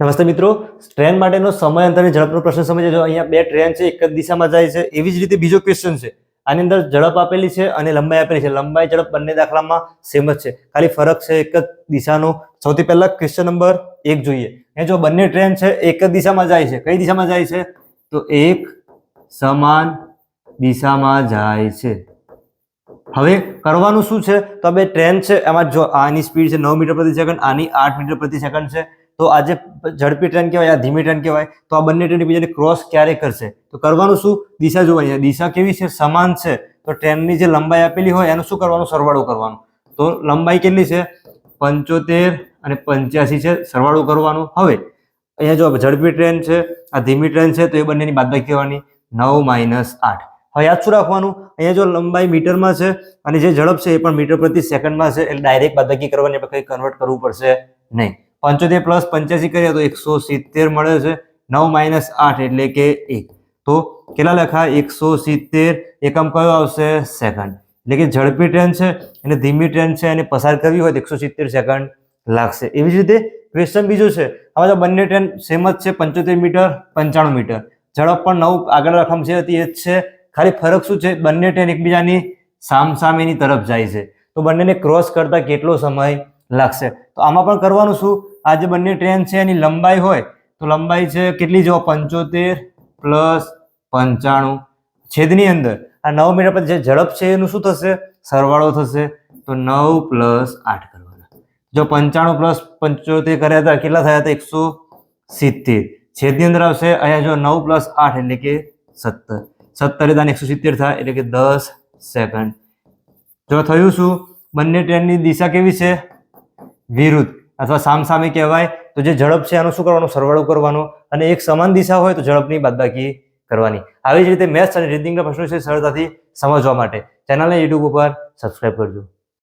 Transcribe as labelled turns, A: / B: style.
A: નમસ્તે મિત્રો. ટ્રેન માટેનો સમય અંતરની ઝડપનો પ્રશ્ન સમજે જો અહીંયા બે ટ્રેન છે, એક જ દિશામાં જાય છે, એવી જ રીતે બીજો ક્વેશ્ચન છે. આની અંદર ઝડપ આપેલી છે અને લંબાઈ આપેલી છે. લંબાઈ, ઝડપ બંને દાખલામાં સેમ જ છે. ખાલી ફરક છે એક જ દિશાનો. સૌથી પહેલા ક્વેશ્ચન નંબર એક જોઈએ. એ જો બંને ટ્રેન છે, એક જ દિશામાં જાય છે, કઈ દિશામાં જાય છે? તો એક સમાન દિશામાં જાય છે. હવે કરવાનું શું છે? તો બે ટ્રેન છે, એમાં જો આની સ્પીડ છે નવ મીટર પ્રતિ સેકન્ડ આની આઠ મીટર પ્રતિ સેકન્ડ છે. તો આજે ઝડપી ટ્રેન કહેવાય આ ધીમી ટ્રેન કહેવાય, તો આ બંને ટ્રેન એકબીજાને ક્રોસ ક્યારે કરશે? તો કરવાનું શું? દિશા જોવાની દિશા કેવી છે? સમાન છે. તો ટ્રેનની જે લંબાઈ આપેલી હોય એનું શું કરવાનું? સરવાળો કરવાનું. તો લંબાઈ કેટલી છે? પંચોતેર અને પંચ્યાસી છે. સરવાળો કરવાનું. હવે, અહીંયા જો ઝડપી ટ્રેન છે, આ ધીમી ટ્રેન છે, તો એ બંનેની બાદબાકી કરવાની. નવ માઇનસ આઠ. હવે યાદ શું રાખવાનું? અહીંયા જો લંબાઈ મીટરમાં છે અને જે ઝડપ છે એ પણ મીટર પ્રતિ સેકન્ડમાં છે. એટલે ડાયરેક્ટ બાદબાકી કરવાની આપણે કંઈ કન્વર્ટ કરવું પડશે નહીં. પંચોતેર પ્લસ પંચ્યાસી કરીએ તો એકસો સિત્તેર મળે છે. નવ માઇનસ આઠ એટલે કે એક. તો કેટલા લખા? એકસો સિત્તેર. એકમ કયો આવશે? સેકન્ડ એટલે કે ઝડપી ટ્રેન છે અને ધીમી ટ્રેન છે એને પસાર કરવી હોય તો એકસો સિત્તેર સેકન્ડ લાગશે. એવી જ રીતે ક્વેશ્ચન બીજું છે. હવે તો બંને ટ્રેન સેમ જ છે, પંચોતેર મીટર, પંચાણું મીટર. ઝડપ પણ નવ આગળ રકમ જે હતી એ જ છે. ખાલી ફરક શું છે? બંને ટ્રેન એકબીજાની સામસામેની તરફ જાય છે. તો બંનેને ક્રોસ કરતા કેટલો સમય લાગશે? તો આમાં પણ કરવાનું શું? આ જે બંને ટ્રેન છે, એની લંબાઈ હોય તો લંબાઈ છે કેટલી જો પંચોતેર પ્લસ પંચાણું. છેદની અંદર. આ નવ મીટર પર જે ઝડપ છે, એનું શું થશે? સરવાળો થશે. તો નવ પ્લસ આઠ કરવાના. જો પંચાણું પ્લસ પંચોતેર કર્યા હતા, કેટલા થયા હતા? એકસો સિત્તેર. છેદની અંદર આવશે, અહીંયા જો નવ પ્લસ આઠ એટલે કે સત્તર. સત્તર દાન એકસો સિત્તેર થાય, એટલે કે દસ સેકન્ડ. જો થયું શું? બંને ટ્રેનની દિશા કેવી છે? વિરુદ્ધ. અથવા સામસામે કહેવાય, તો જે ઝડપ છે આનું શું કરવાનું? સરવાળો કરવાનો અને એક સમાન દિશા હોય તો ઝડપની બાદબાકી કરવાની. આવી જ રીતે મેથ્સ અને રીડિંગના પ્રશ્નો છે સરળતાથી સમજવા માટે. ચેનલને યુટ્યુબ ઉપર સબસ્ક્રાઇબ કરજો.